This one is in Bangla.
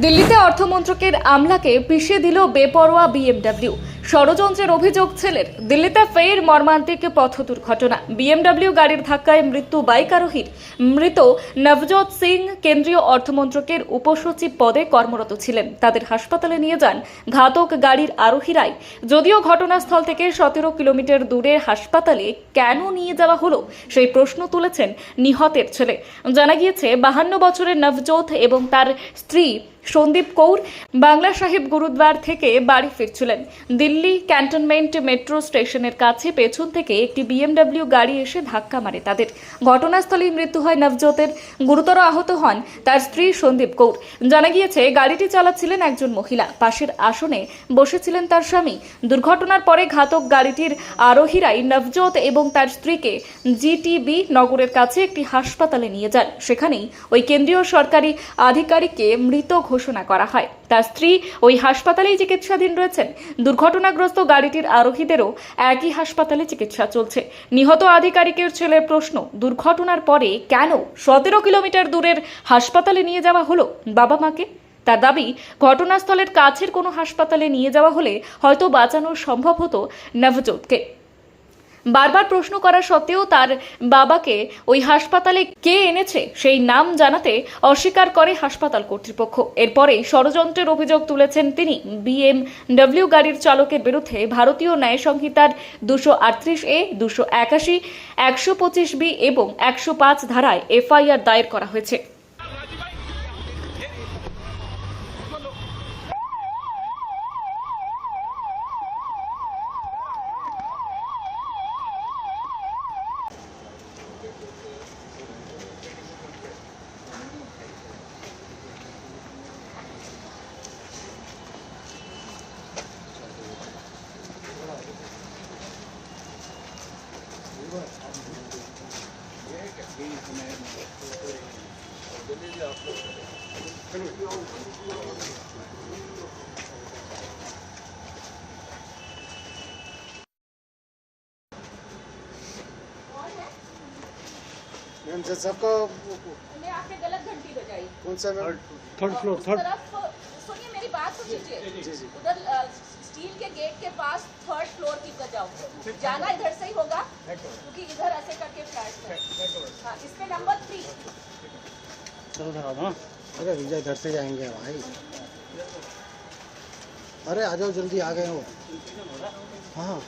দিল্লিতে অর্থমন্ত্রকের আমলাকে পিষে দিল বেপরোয়া বিএমডব্লিউ ষড়যন্ত্রের অভিযোগ ছেলের। দিল্লিতে ফের মর্মান্তিক পথ দুর্ঘটনা। বিএমডব্লিউ গাড়ির ধাক্কায় মৃত্যু বাইক আরোহীর। মৃত নবজোৎ সিং কেন্দ্রীয় অর্থমন্ত্রকের উপসচিব পদে কর্মরত ছিলেন। তাদের হাসপাতালে নিয়ে যান ঘাতক গাড়ির আরোহীরাই। যদিও ঘটনাস্থল থেকে সতেরো কিলোমিটার দূরের হাসপাতালে কেন নিয়ে যাওয়া হলো, সেই প্রশ্ন তুলেছেন নিহতের ছেলে। জানা গিয়েছে, বাহান্ন বছরের নবজোৎ এবং তার স্ত্রী সন্দীপ কৌর বাংলা সাহেব গুরুদ্বার থেকে বাড়ি ফিরছিলেন। দিল্লি ক্যান্টনমেন্ট মেট্রো স্টেশনের কাছে পেছন থেকে একটি বিএমডব্লিউ গাড়ি এসে ধাক্কা মারে তাদের। ঘটনাস্থলেই মৃত্যু হয় নবজোতের গুরুতর আহত হন তার স্ত্রী সন্দীপ কৌর। জানা গিয়েছে, গাড়িটি চালাচ্ছিলেন একজন মহিলা। পাশের আসনে বসেছিলেন তার স্বামী। দুর্ঘটনার পরে ঘাতক গাড়িটির আরোহীরাই নবজোত এবং তার স্ত্রীকে জিটিবি নগরের কাছে একটি হাসপাতালে নিয়ে যান। সেখানেই ওই কেন্দ্রীয় সরকারি আধিকারিককে মৃত ঘোষণা করা হয়। তার স্ত্রী ওই হাসপাতালেই চিকিৎসাধীন রয়েছেন। দুর্ঘটনাগ্রস্ত গাড়িটির আরোহীদেরও একই হাসপাতালে চিকিৎসা চলছে। নিহত আধিকারিকের ছেলের প্রশ্ন, দুর্ঘটনার পরে কেন সতেরো কিলোমিটার দূরের হাসপাতালে নিয়ে যাওয়া হলো বাবা মাকে? তার দাবি, ঘটনাস্থলের কাছের কোনো হাসপাতালে নিয়ে যাওয়া হলে হয়তো বাঁচানো সম্ভব হতো নবজোতকে। বারবার প্রশ্ন করা সত্ত্বেও তার বাবাকে ওই হাসপাতালে কে এনেছে সেই নাম জানাতে অস্বীকার করে হাসপাতাল কর্তৃপক্ষ। এরপরে ষড়যন্ত্রের অভিযোগ তুলেছেন তিনি। বিএমডব্লিউ গাড়ির চালকের বিরুদ্ধে ভারতীয় ন্যায় সংহিতার দুশো আটত্রিশ এ, দুশো একাশি, একশো পঁচিশ বি এবং একশো পাঁচ ধারায় এফআইআর দায়ের করা হয়েছে। मैम सर सबका आपने गलत घंटी बजाई। कौन सा मैम? थर्ड फ्लोर थर्ड सुनिए मेरी बात तो कीजिए जी जी। उधर स्टील के गेट के पास थर्ड फ्लोर की बजाओ जाना इधर से ही होगा क्योंकि इधर ऐसे करके फ्लैट है। हाँ इसमें नंबर थ्री। चलो धरा दो ना अरे भैया इधर से जाएँगे भाई। अरे आ जाओ जल्दी आ गए हो हाँ। हाँ।